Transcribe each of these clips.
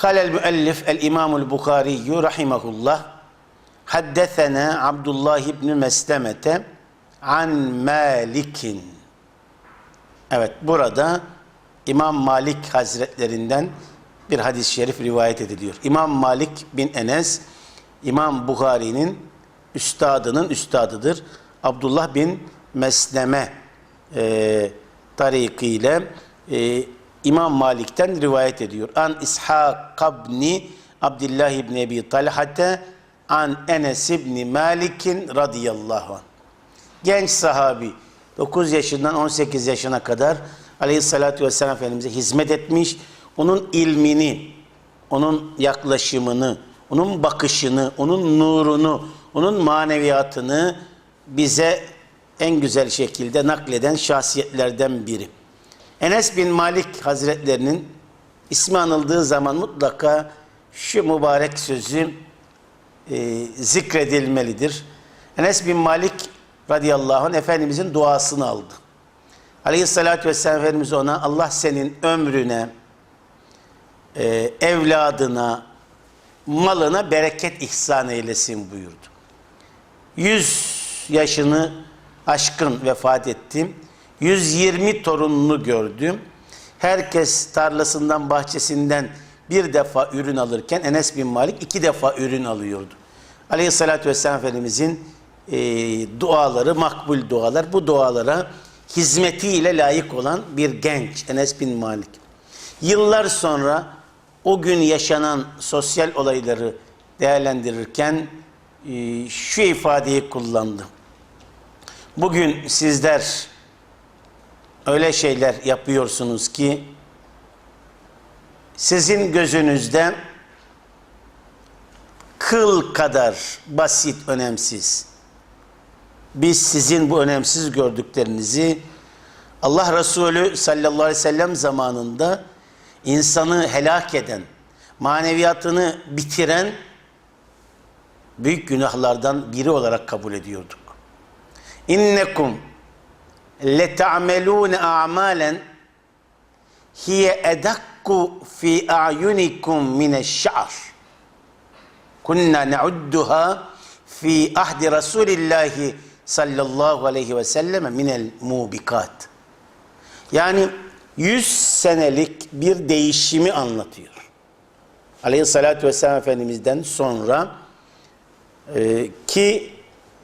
قال المؤلف الإمام البخاري رحمه الله حدثنا عبد الله بن مسلمة عن مالك Evet burada İmam Malik Hazretlerinden bir hadis-i şerif rivayet ediliyor. İmam Malik bin Enes İmam Bukhari'nin üstadının üstadıdır. Abdullah bin Mesleme e, tarikiyle e, İmam Malik'ten rivayet ediyor. An İshak ibni Abdullah ibn Ebi Talhate an Enes ibn Malik'in radıyallahu anh. Genç sahabi 9 yaşından 18 yaşına kadar Aleyhisselatü Vesselam Efendimiz'e hizmet etmiş. Onun ilmini, onun yaklaşımını, onun bakışını, onun nurunu, onun maneviyatını bize en güzel şekilde nakleden şahsiyetlerden biri. Enes bin Malik Hazretlerinin ismi anıldığı zaman mutlaka şu mübarek sözü e, zikredilmelidir. Enes bin Malik radıyallahu anh Efendimizin duasını aldı. Aleyhissalatü vesselam Efendimiz ona Allah senin ömrüne, e, evladına, malına bereket ihsan eylesin buyurdu. 100 yaşını aşkın vefat ettim. 120 torununu gördüm. Herkes tarlasından, bahçesinden bir defa ürün alırken Enes bin Malik iki defa ürün alıyordu. Aleyhissalatü vesselam Efendimizin e, duaları, makbul dualar, bu dualara hizmetiyle layık olan bir genç Enes bin Malik. Yıllar sonra o gün yaşanan sosyal olayları değerlendirirken e, şu ifadeyi kullandı. Bugün sizler öyle şeyler yapıyorsunuz ki sizin gözünüzde kıl kadar basit, önemsiz. Biz sizin bu önemsiz gördüklerinizi Allah Resulü sallallahu aleyhi ve sellem zamanında insanı helak eden, maneviyatını bitiren büyük günahlardan biri olarak kabul ediyorduk. İnnekum leta'melûne a'malen hiye edakku fi a'yunikum mineşşa'ar. Kunna ne'udduha fi ahdi Resulillahi sallallahu aleyhi ve selleme minel mubikat. Yani 100 senelik bir değişimi anlatıyor. Aleyhissalatü vesselam Efendimiz'den sonra e, ki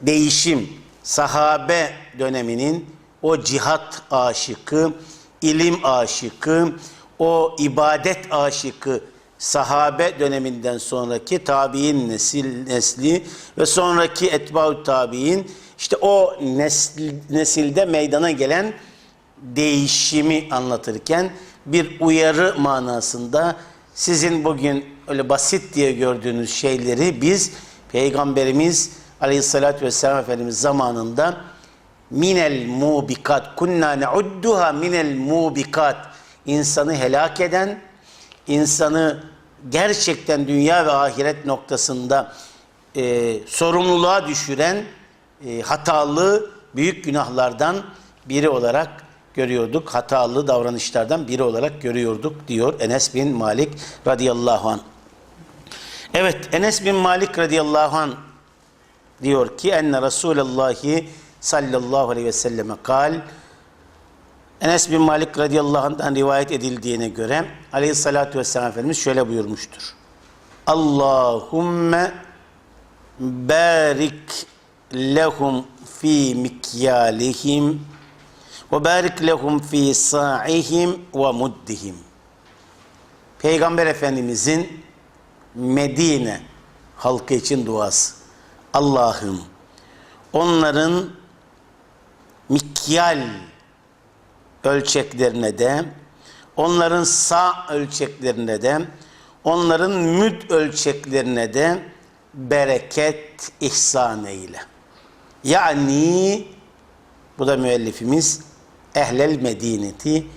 değişim sahabe döneminin o cihat aşıkı, ilim aşıkı, o ibadet aşıkı sahabe döneminden sonraki tabi'in nesil, nesli ve sonraki etba'u tabi'in işte o nesil, nesilde meydana gelen değişimi anlatırken bir uyarı manasında sizin bugün öyle basit diye gördüğünüz şeyleri biz Peygamberimiz Aleyhisselatü Vesselam Efendimiz zamanında minel mubikat kunna ne'udduha minel mubikat insanı helak eden insanı gerçekten dünya ve ahiret noktasında e, sorumluluğa düşüren e, hatalı büyük günahlardan biri olarak görüyorduk. Hatalı davranışlardan biri olarak görüyorduk diyor Enes bin Malik radıyallahu an. Evet Enes bin Malik radıyallahu an diyor ki enne Resulullah sallallahu aleyhi ve selleme kal Enes bin Malik radıyallahu anh'dan rivayet edildiğine göre aleyhissalatü vesselam Efendimiz şöyle buyurmuştur. Allahümme barik lehum fi mikyalihim ve barik lehum fi sa'ihim ve muddihim. Peygamber Efendimizin Medine halkı için duası. Allah'ım onların mikyal ölçeklerine de, onların sağ ölçeklerine de, onların müd ölçeklerine de bereket ihsan eyle. Yani bu da müellifimiz ehlel medineti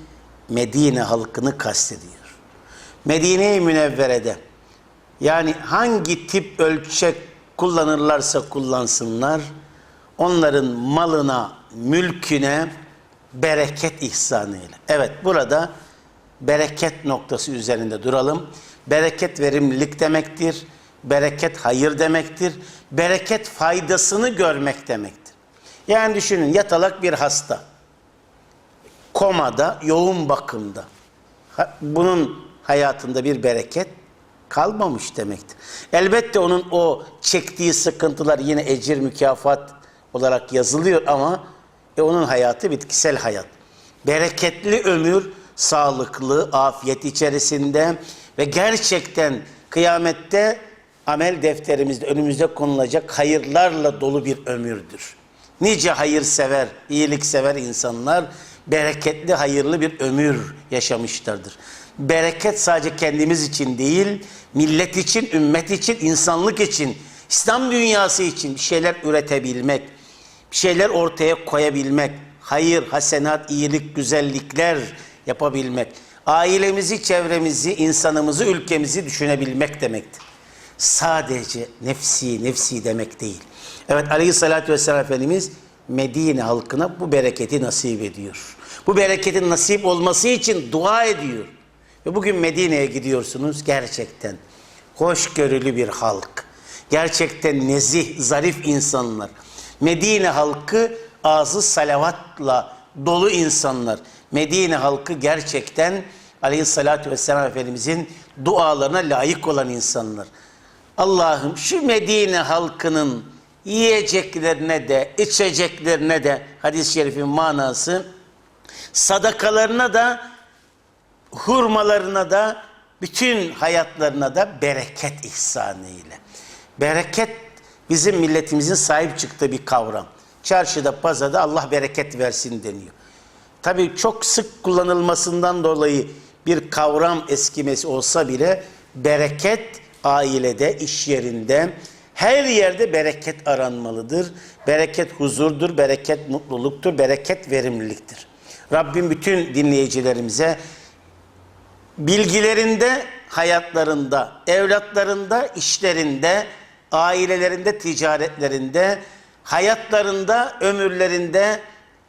Medine halkını kastediyor. Medine-i Münevvere'de yani hangi tip ölçek kullanırlarsa kullansınlar onların malına, mülküne bereket ihsan eyle. Evet burada bereket noktası üzerinde duralım. Bereket verimlilik demektir. Bereket hayır demektir. Bereket faydasını görmek demektir. Yani düşünün yatalak bir hasta. Komada, yoğun bakımda. Bunun hayatında bir bereket kalmamış demektir. Elbette onun o çektiği sıkıntılar yine ecir mükafat olarak yazılıyor ama e, onun hayatı bitkisel hayat. Bereketli ömür, sağlıklı, afiyet içerisinde ve gerçekten kıyamette amel defterimizde önümüze konulacak hayırlarla dolu bir ömürdür. Nice hayırsever, iyiliksever insanlar bereketli, hayırlı bir ömür yaşamışlardır. Bereket sadece kendimiz için değil, millet için, ümmet için, insanlık için, İslam dünyası için bir şeyler üretebilmek, bir şeyler ortaya koyabilmek, hayır, hasenat, iyilik, güzellikler yapabilmek, ailemizi, çevremizi, insanımızı, ülkemizi düşünebilmek demektir. Sadece nefsi, nefsi demek değil. Evet aleyhissalatü vesselam Efendimiz Medine halkına bu bereketi nasip ediyor. Bu bereketin nasip olması için dua ediyor. Ve bugün Medine'ye gidiyorsunuz gerçekten hoşgörülü bir halk. Gerçekten nezih, zarif insanlar. Medine halkı ağzı salavatla dolu insanlar. Medine halkı gerçekten aleyhissalatü vesselam Efendimizin dualarına layık olan insanlar. Allah'ım şu Medine halkının yiyeceklerine de içeceklerine de hadis-i şerifin manası sadakalarına da hurmalarına da bütün hayatlarına da bereket ihsanı ile. Bereket bizim milletimizin sahip çıktığı bir kavram. Çarşıda, pazarda Allah bereket versin deniyor. Tabii çok sık kullanılmasından dolayı bir kavram eskimesi olsa bile bereket ailede, iş yerinde, her yerde bereket aranmalıdır. Bereket huzurdur, bereket mutluluktur, bereket verimliliktir. Rabbim bütün dinleyicilerimize bilgilerinde, hayatlarında, evlatlarında, işlerinde, ailelerinde, ticaretlerinde, hayatlarında, ömürlerinde,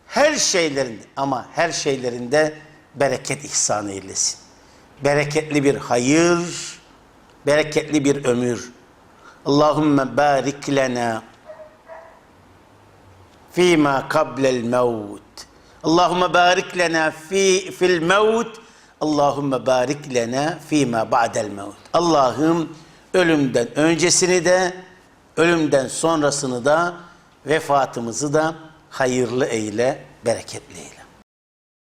her şeylerinde ama her şeylerinde bereket ihsan eylesin. Bereketli bir hayır, bereketli bir ömür. Allahümme barik lena fîmâ kablel mevt. Allahümme barik lena fi, fil mevt. Allahümme barik lena fîmâ ba'del mevt. Allah'ım ölümden öncesini de, ölümden sonrasını da, vefatımızı da hayırlı eyle, bereketli eyle.